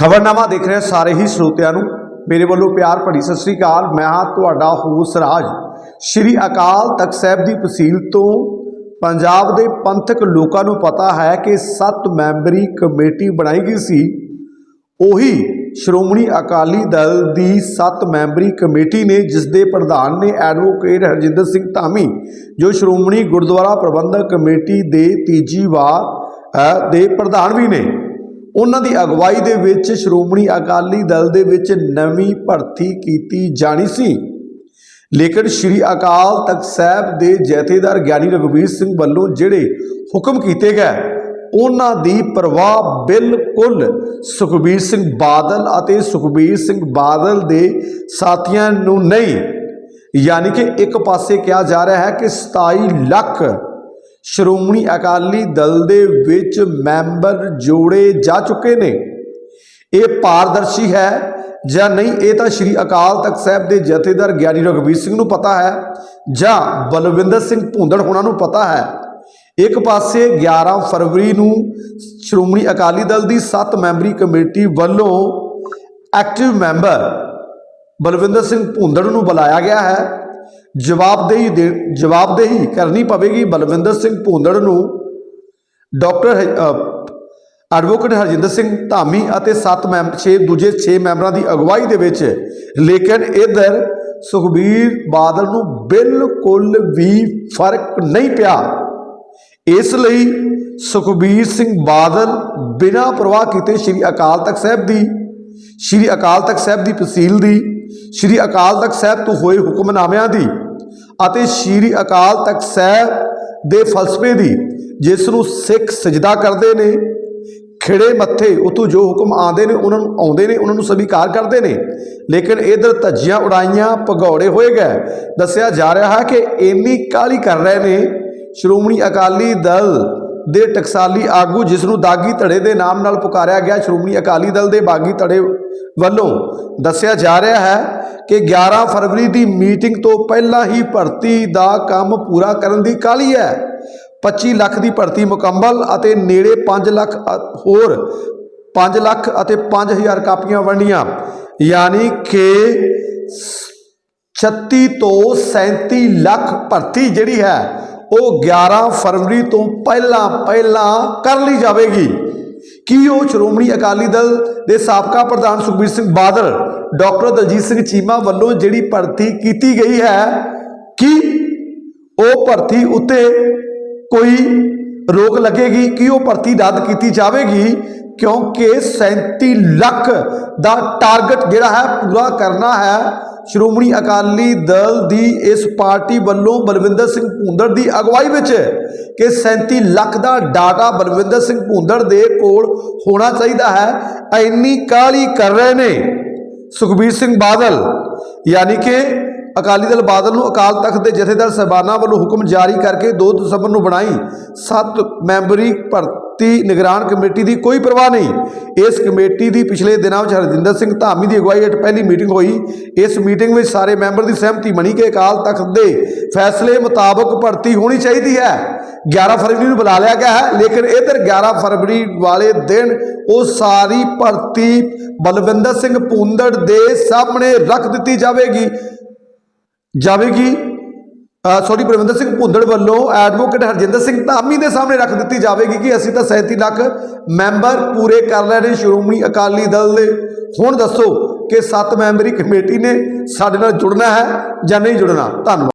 ਖਬਰਨਾਮਾ ਦੇਖ ਰਹੇ ਸਾਰੇ ਹੀ ਸਰੋਤਿਆਂ ਨੂੰ। ਮੇਰੇ ਵੱਲੋਂ ਪਿਆਰ ਭਰੀ ਸਤਿ ਸ੍ਰੀ ਅਕਾਲ। ਮੈਂ ਹਾਂ ਤੁਹਾਡਾ ਹੋਸ ਰਾਜ। ਸ਼੍ਰੀ ਅਕਾਲ ਤਖਤ ਸਾਹਿਬ ਦੀ ਤਹਿਸੀਲ ਤੋਂ ਪੰਜਾਬ ਦੇ ਪੰਥਕ ਲੋਕਾਂ ਨੂੰ ਪਤਾ ਹੈ ਕਿ ਸੱਤ ਮੈਂਬਰੀ ਕਮੇਟੀ ਬਣਾਈ ਗਈ ਸੀ। ਉਹੀ ਸ਼੍ਰੋਮਣੀ ਅਕਾਲੀ ਦਲ ਦੀ ਸੱਤ ਮੈਂਬਰੀ ਕਮੇਟੀ ਨੇ ਜਿਸ ਦੇ ਪ੍ਰਧਾਨ ਨੇ ਐਡਵੋਕੇਟ ਹਰਜਿੰਦਰ ਸਿੰਘ ਧਾਮੀ, ਜੋ ਸ਼੍ਰੋਮਣੀ ਗੁਰਦੁਆਰਾ ਪ੍ਰਬੰਧਕ ਕਮੇਟੀ ਦੇ ਤੀਜੀ ਵਾਰ ਦੇ ਪ੍ਰਧਾਨ ਵੀ ਨੇ। ਉਹਨਾਂ ਦੀ ਅਗਵਾਈ ਦੇ ਵਿੱਚ ਸ਼੍ਰੋਮਣੀ ਅਕਾਲੀ ਦਲ ਦੇ ਵਿੱਚ ਨਵੀਂ ਭਰਤੀ ਕੀਤੀ ਜਾਣੀ ਸੀ। ਲੇਕਿਨ ਸ਼੍ਰੀ ਅਕਾਲ ਤਖਤ ਸਾਹਿਬ ਦੇ ਜਥੇਦਾਰ ਗਿਆਨੀ ਰਘਬੀਰ ਸਿੰਘ ਵੱਲੋਂ ਜਿਹੜੇ ਹੁਕਮ ਕੀਤੇ ਗਏ, ਉਹਨਾਂ ਦੀ ਪਰਵਾਹ ਬਿਲਕੁਲ ਸੁਖਬੀਰ ਸਿੰਘ ਬਾਦਲ ਅਤੇ ਸੁਖਬੀਰ ਸਿੰਘ ਬਾਦਲ ਦੇ ਸਾਥੀਆਂ ਨੂੰ ਨਹੀਂ। ਯਾਨੀ ਕਿ ਇੱਕ ਪਾਸੇ ਕਿਹਾ ਜਾ ਰਿਹਾ ਹੈ ਕਿ 27 ਲੱਖ ਸ਼੍ਰੋਮਣੀ ਅਕਾਲੀ ਦਲ ਦੇ ਵਿੱਚ ਮੈਂਬਰ ਜੋੜੇ ਜਾ ਚੁੱਕੇ ਨੇ। ਇਹ ਪਾਰਦਰਸ਼ੀ ਹੈ ਜਾਂ ਨਹੀਂ, ਇਹ ਤਾਂ ਸ਼੍ਰੀ ਅਕਾਲ ਤਖਤ ਸਾਹਿਬ ਦੇ ਜਥੇਦਾਰ ਗਿਆਨੀ ਰਘਬੀਰ ਸਿੰਘ ਨੂੰ ਪਤਾ ਹੈ ਜਾਂ ਬਲਵਿੰਦਰ ਸਿੰਘ ਭੁੰਦੜ ਹੋਣਾ ਨੂੰ ਪਤਾ ਹੈ। ਇੱਕ ਪਾਸੇ 11 ਫਰਵਰੀ ਨੂੰ ਸ਼੍ਰੋਮਣੀ ਅਕਾਲੀ ਦਲ ਦੀ 7 ਮੈਂਬਰੀ ਕਮੇਟੀ ਵੱਲੋਂ ਐਕਟਿਵ ਮੈਂਬਰ ਬਲਵਿੰਦਰ ਸਿੰਘ ਭੁੰਦੜ ਨੂੰ ਬੁਲਾਇਆ ਗਿਆ ਹੈ। ਜਵਾਬਦੇਹੀ ਦੇ ਜਵਾਬਦੇਹੀ ਕਰਨੀ ਪਵੇਗੀ ਬਲਵਿੰਦਰ ਸਿੰਘ ਭੁੰਦੜ ਨੂੰ। ਡਾਕਟਰ ਹ- ਐਡਵੋਕੇਟ ਹਰਜਿੰਦਰ ਸਿੰਘ ਧਾਮੀ ਅਤੇ 7 ਮੈਂਬਰ 6 ਦੂਜੇ 6 ਮੈਂਬਰਾਂ ਦੀ ਅਗਵਾਈ ਦੇ ਵਿੱਚ ਲੇਕਿਨ ਇਧਰ ਸੁਖਬੀਰ ਬਾਦਲ ਨੂੰ ਬਿਲਕੁਲ ਵੀ ਫ਼ਰਕ ਨਹੀਂ ਪਿਆ। ਇਸ ਲਈ ਸੁਖਬੀਰ ਸਿੰਘ ਬਾਦਲ ਬਿਨਾਂ ਪ੍ਰਵਾਹ ਕੀਤੇ ਸ੍ਰੀ ਅਕਾਲ ਤਖਤ ਸਾਹਿਬ ਦੀ ਸ੍ਰੀ ਅਕਾਲ ਤਖਤ ਸਾਹਿਬ ਦੀ ਤਹਿਸੀਲ ਦੀ, ਸ੍ਰੀ ਅਕਾਲ ਤਖਤ ਸਾਹਿਬ ਤੋਂ ਹੋਏ ਹੁਕਮਨਾਮਿਆਂ ਦੀ ਅਤੇ ਸ੍ਰੀ ਅਕਾਲ ਤਖਤ ਸਾਹਿਬ ਦੇ ਫਲਸਫੇ ਦੀ, ਜਿਸ ਨੂੰ ਸਿੱਖ ਸਜਦਾ ਕਰਦੇ ਨੇ, ਖਿੜੇ ਮੱਥੇ ਉਤੋਂ ਜੋ ਹੁਕਮ ਆਉਂਦੇ ਨੇ, ਉਹਨਾਂ ਨੂੰ ਆਉਂਦੇ ਨੇ, ਉਹਨਾਂ ਨੂੰ ਸਵੀਕਾਰ ਕਰਦੇ ਨੇ। ਲੇਕਿਨ ਇਧਰ ਧੱਜੀਆਂ ਉਡਾਈਆਂ ਭਗੌੜੇ ਹੋਏ ਗਏ। ਦੱਸਿਆ ਜਾ ਰਿਹਾ ਹੈ ਕਿ ਇੰਨੀ ਕਾਲੀ ਕਰ ਰਹੇ ਨੇ, ਸ਼੍ਰੋਮਣੀ ਅਕਾਲੀ ਦਲ ਦੇ ਟਕਸਾਲੀ ਆਗੂ ਜਿਸ ਨੂੰ ਦਾਗੀ ਧੜੇ ਦੇ ਨਾਮ ਨਾਲ ਪੁਕਾਰਿਆ ਗਿਆ, ਸ਼੍ਰੋਮਣੀ ਅਕਾਲੀ ਦਲ ਦੇ ਬਾਗੀ ਧੜੇ ਵੱਲੋਂ ਦੱਸਿਆ ਜਾ ਰਿਹਾ ਹੈ ਕਿ 11 ਫਰਵਰੀ ਦੀ ਮੀਟਿੰਗ ਤੋਂ ਪਹਿਲਾਂ ਹੀ ਭਰਤੀ ਦਾ ਕੰਮ ਪੂਰਾ ਕਰਨ ਦੀ ਕਾਲੀ ਹੈ। 25 ਲੱਖ ਦੀ ਭਰਤੀ ਮੁਕੰਮਲ ਅਤੇ ਨੇੜੇ 5 ਲੱਖ, ਹੋਰ 5 ਲੱਖ ਅਤੇ 5000 ਕਾਪੀਆਂ ਵੰਡੀਆਂ। ਯਾਨੀ ਕਿ 36 ਤੋਂ 37 ਲੱਖ ਭਰਤੀ ਜਿਹੜੀ ਹੈ ਉਹ 11 ਫਰਵਰੀ ਤੋਂ ਪਹਿਲਾਂ ਪਹਿਲਾਂ ਕਰ ਲਈ ਜਾਵੇਗੀ। ਕੀ ਉਹ ਸ਼੍ਰੋਮਣੀ ਅਕਾਲੀ ਦਲ ਦੇ ਸਾਬਕਾ ਪ੍ਰਧਾਨ ਸੁਖਬੀਰ ਸਿੰਘ ਬਾਦਲ, ਡਾਕਟਰ ਦਲਜੀਤ ਸਿੰਘ ਚੀਮਾ ਵੱਲੋਂ ਜਿਹੜੀ ਭਰਤੀ ਕੀਤੀ ਗਈ ਹੈ, ਕੀ ਉਹ ਭਰਤੀ ਉੱਤੇ ਕੋਈ ਰੋਕ ਲੱਗੇਗੀ? ਕਿ ਉਹ ਭਰਤੀ ਰੱਦ ਕੀਤੀ ਜਾਵੇਗੀ? ਕਿਉਂਕਿ 37 ਲੱਖ ਦਾ ਟਾਰਗੇਟ ਜਿਹੜਾ ਹੈ ਪੂਰਾ ਕਰਨਾ ਹੈ। ਸ਼੍ਰੋਮਣੀ ਅਕਾਲੀ ਦਲ ਦੀ ਇਸ ਪਾਰਟੀ ਵੱਲੋਂ ਬਲਵਿੰਦਰ ਸਿੰਘ ਭੁੰਦੜ ਦੀ ਅਗਵਾਈ ਵਿੱਚ ਕਿ 37 ਲੱਖ ਦਾ ਡਾਟਾ ਬਲਵਿੰਦਰ ਸਿੰਘ ਭੁੰਦੜ ਦੇ ਕੋਲ ਹੋਣਾ ਚਾਹੀਦਾ ਹੈ। ਇੰਨੀ ਕਾਲੀ ਕਰ ਰਹੇ ਨੇ ਸੁਖਬੀਰ ਸਿੰਘ ਬਾਦਲ। ਯਾਨੀ ਕਿ ਅਕਾਲੀ ਦਲ ਬਾਦਲ ਨੂੰ ਅਕਾਲ ਤਖਤ ਦੇ ਜਥੇਦਾਰ ਸਹਿਬਾਨਾਂ ਵੱਲੋਂ ਹੁਕਮ ਜਾਰੀ ਕਰਕੇ 2 ਦਸੰਬਰ ਨੂੰ ਬਣਾਈ 7 ਮੈਂਬਰੀ ਭਰਤੀ ਨਿਗਰਾਨ ਕਮੇਟੀ ਦੀ ਕੋਈ ਪਰਵਾਹ ਨਹੀਂ। ਇਸ ਕਮੇਟੀ ਦੀ ਪਿਛਲੇ ਦਿਨਾਂ ਵਿੱਚ ਹਰਜਿੰਦਰ ਸਿੰਘ ਧਾਮੀ ਦੀ ਅਗਵਾਈ ਹੇਠ ਪਹਿਲੀ ਮੀਟਿੰਗ ਹੋਈ। ਇਸ ਮੀਟਿੰਗ ਵਿੱਚ ਸਾਰੇ ਮੈਂਬਰ ਦੀ ਸਹਿਮਤੀ ਬਣੀ ਕਿ ਅਕਾਲ ਤਖਤ ਦੇ ਫੈਸਲੇ ਮੁਤਾਬਕ ਭਰਤੀ ਹੋਣੀ ਚਾਹੀਦੀ ਹੈ। 11 ਫਰਵਰੀ ਨੂੰ ਬੁਲਾ ਲਿਆ ਗਿਆ ਹੈ, ਲੇਕਿਨ ਇਧਰ 11 ਫਰਵਰੀ ਵਾਲੇ ਦਿਨ ਉਹ ਸਾਰੀ ਭਰਤੀ ਬਲਵਿੰਦਰ ਸਿੰਘ ਪੁੰਦੜ ਦੇ ਸਾਹਮਣੇ ਰੱਖ ਦਿੱਤੀ ਜਾਵੇਗੀ। ਜਾਵੇਗੀ। ਸੌਰੀ, ਪ੍ਰਵਿੰਦਰ ਸਿੰਘ ਭੁੰਦੜ ਵੱਲੋਂ ਐਡਵੋਕੇਟ ਹਰਜਿੰਦਰ ਸਿੰਘ ਧਾਮੀ ਦੇ ਸਾਹਮਣੇ ਰੱਖ ਦਿੱਤੀ ਜਾਵੇਗੀ ਕਿ ਅਸੀਂ ਤਾਂ 37 ਲੱਖ ਮੈਂਬਰ ਪੂਰੇ ਕਰ ਲਏ ਨੇ ਸ਼੍ਰੋਮਣੀ ਅਕਾਲੀ ਦਲ ਦੇ। ਹੁਣ ਦੱਸੋ ਕਿ 7 ਮੈਂਬਰੀ ਕਮੇਟੀ ਨੇ ਸਾਡੇ ਨਾਲ ਜੁੜਨਾ ਹੈ ਜਾਂ ਨਹੀਂ ਜੁੜਨਾ? ਧੰਨਵਾਦ।